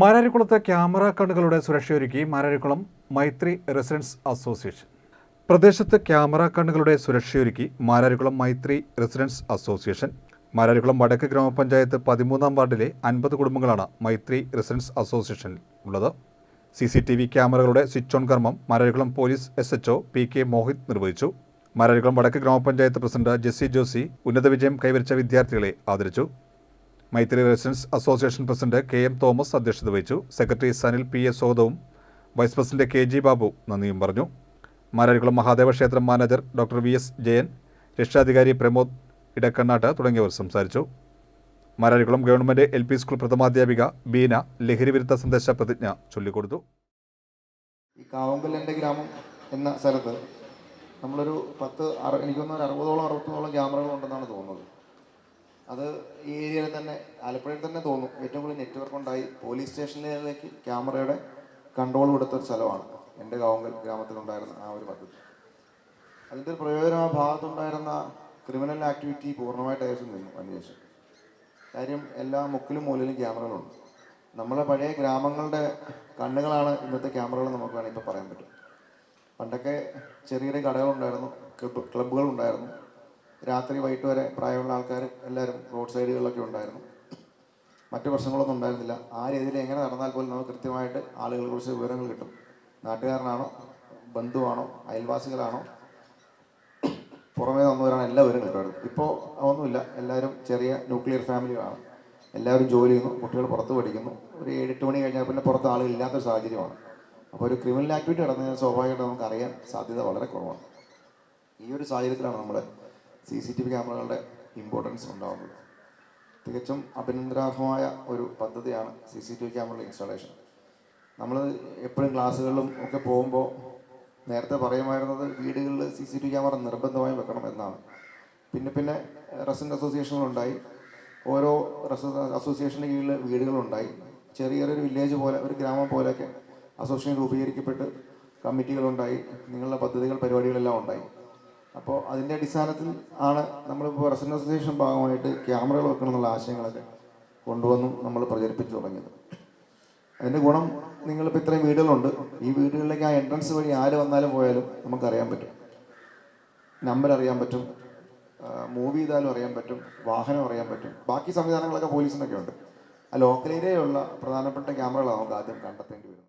മാരാരിക്കുളത്ത് camera കണ്ണുകളുടെ സുരക്ഷയൊരുക്കി Mararikulam Maithri residence association. പ്രദേശത്ത് ക്യാമറ കണ്ണുകളുടെ സുരക്ഷയൊരുക്കി മാരാരിക്കുളം മൈത്രി റെസിഡൻസ് അസോസിയേഷൻ. മാരാരിക്കുളം വടക്ക് ഗ്രാമപഞ്ചായത്ത് പതിമൂന്നാം വാർഡിലെ അൻപത് കുടുംബങ്ങളാണ് മൈത്രി റെസിഡൻസ് അസോസിയേഷനിൽ ഉള്ളത്. സി സി ടി വി ക്യാമറകളുടെ സ്വിച്ച് ഓൺ കർമ്മം Mararikulam police S H O P K Mohit നിർവഹിച്ചു. മാരാരിക്കുളം വടക്ക് ഗ്രാമപഞ്ചായത്ത് പ്രസിഡന്റ് ജെസ്സി ജോസി ഉന്നത വിജയം കൈവരിച്ച വിദ്യാർത്ഥികളെ ആദരിച്ചു. Maithri residence association president K M Thomas അധ്യക്ഷത വഹിച്ചു. സെക്രട്ടറി സനിൽ പി എസ് സ്വാഗതവും vice president K G Babu നന്ദിയും പറഞ്ഞു. മാരാരിക്കുളം മഹാദേവ ക്ഷേത്രം manager doctor V S Jayan രക്ഷാധികാരി പ്രമോദ് ഇടക്കണ്ണാട്ട് തുടങ്ങിയവർ സംസാരിച്ചു. Mararikulam government L P school പ്രഥമാധ്യാപിക Beena ലഹരിവിരുദ്ധ സന്ദേശ പ്രതിജ്ഞ ചൊല്ലിക്കൊടുത്തു. ഈ ഗ്രാമം എന്ന സ്ഥലത്ത് നമ്മളൊരു പത്ത് അറ എനിക്കൊന്ന് ഒരു അറുപതോളം അറുപത്തോളം ക്യാമറകൾ ഉണ്ടെന്നാണ് തോന്നുന്നത്. അത് ഈ ഏരിയയിൽ തന്നെ ആലപ്പുഴയിൽ തന്നെ തോന്നും. ഏറ്റവും കൂടുതൽ നെറ്റ്വർക്ക് ഉണ്ടായി പോലീസ് സ്റ്റേഷനിലേക്ക് ക്യാമറയുടെ കൺട്രോൾ കൊടുത്ത ഒരു സ്ഥലമാണ് എന്റെ കാവങ്കൽ ഗ്രാമത്തിലുണ്ടായിരുന്ന ആ ഒരു പദ്ധതി. അതിന്റെ ഒരു പ്രയോജനം ആ ഭാഗത്തുണ്ടായിരുന്ന ക്രിമിനൽ ആക്ടിവിറ്റി പൂർണമായിട്ട് അയച്ചു നിന്നു അന്വേഷിച്ചു കാര്യം എല്ലാ മുക്കിലും മൂലയിലും ക്യാമറകളുണ്ട്. നമ്മളെ പഴയ ഗ്രാമങ്ങളുടെ കണ്ണുകളാണ് ഇന്നത്തെ ക്യാമറകൾ നമുക്ക് വേണമെങ്കിൽ ഇപ്പോൾ പറയാൻ പറ്റും. പണ്ടൊക്കെ ചെറിയ ചെറിയ കടകളുണ്ടായിരുന്നു ക്ലബ് ക്ലബ്ബുകളുണ്ടായിരുന്നു. രാത്രി വൈകിട്ട് വരെ പ്രായമുള്ള ആൾക്കാർ എല്ലാവരും റോഡ് സൈഡുകളിലൊക്കെ ഉണ്ടായിരുന്നു. മറ്റു പ്രശ്നങ്ങളൊന്നും ഉണ്ടായിരുന്നില്ല. ആ രീതിയിൽ എങ്ങനെ നടന്നാൽ പോലും നമുക്ക് കൃത്യമായിട്ട് ആളുകളെ കുറിച്ച് വിവരങ്ങൾ കിട്ടും. നാട്ടുകാരനാണോ? ബന്ധുവാണോ? അയൽവാസികളാണോ? പുറമേ വന്നവരാണ് എല്ലാ വിവരം കിട്ടുമായിരുന്നു ഇപ്പോൾ ഒന്നുമില്ല എല്ലാവരും ചെറിയ ന്യൂക്ലിയർ ഫാമിലികളാണ് എല്ലാവരും ജോലി ചെയ്യുന്നു. കുട്ടികൾ പുറത്ത് പഠിക്കുന്നു. ഒരു ഏഴെട്ട് മണി കഴിഞ്ഞാൽ പിന്നെ പുറത്ത് ആളുകൾ ഇല്ലാത്തൊരു സാഹചര്യമാണ്. അപ്പോൾ ഒരു ക്രിമിനൽ ആക്ടിവിറ്റി നടന്നതിന് സ്വാഭാവികമായിട്ട് നമുക്ക് അറിയാൻ സാധ്യത വളരെ കുറവാണ്. ഈ ഒരു സാഹചര്യത്തിലാണ് നമ്മൾ സി സി ടി വി ക്യാമറകളുടെ ഇമ്പോർട്ടൻസ് ഉണ്ടാകുന്നത് തികച്ചും അഭിനന്ദനാർഹമായ ഒരു പദ്ധതിയാണ് സി സി ടി വി ക്യാമറയുടെ ഇൻസ്റ്റാളേഷൻ നമ്മൾ എപ്പോഴും ക്ലാസ്സുകളിലും ഒക്കെ പോകുമ്പോൾ നേരത്തെ പറയുമായിരുന്നത് വീടുകളിൽ C C T V camera നിർബന്ധമായും വെക്കണം എന്നാണ്. പിന്നെ പിന്നെ റെസിഡന്റ് അസോസിയേഷനുകളുണ്ടായി ഓരോ റെസിഡന്റ് അസോസിയേഷന്റെ കീഴിൽ വീടുകളുണ്ടായി. ചെറിയൊരു വില്ലേജ് പോലെ ഒരു ഗ്രാമം പോലെയൊക്കെ അസോസിയേഷൻ രൂപീകരിക്കപ്പെട്ട് കമ്മിറ്റികളുണ്ടായി നിങ്ങളുടെ പദ്ധതികൾ പരിപാടികളെല്ലാം ഉണ്ടായി. അപ്പോൾ അതിന്റെ അടിസ്ഥാനത്തിൽ ആണ് നമ്മളിപ്പോൾ റെസിഡൻസ് അസോസിയേഷൻ ഭാഗമായിട്ട് ക്യാമറകൾ വെക്കണം എന്നുള്ള ആശയങ്ങളൊക്കെ കൊണ്ടുവന്നു നമ്മൾ പ്രചരിപ്പിച്ചു തുടങ്ങിയത്. അതിന്റെ ഗുണം നിങ്ങളിപ്പോൾ ഇത്രയും വീടുകളുണ്ട്. ഈ വീടുകളിലേക്ക് ആ എൻട്രൻസ് വഴി ആര് വന്നാലും പോയാലും നമുക്കറിയാൻ പറ്റും. നമ്പർ അറിയാൻ പറ്റും. മൂവ് ചെയ്താലും അറിയാൻ പറ്റും. വാഹനം അറിയാൻ പറ്റും. ബാക്കി സംവിധാനങ്ങളൊക്കെ പോലീസിനൊക്കെ ഉണ്ട്. ആ ലോക്കൽ ഏരിയയിലുള്ള പ്രധാനപ്പെട്ട ക്യാമറകളാണ് നമുക്ക് ആദ്യം കണ്ടെത്തേണ്ടി വരുന്നത്.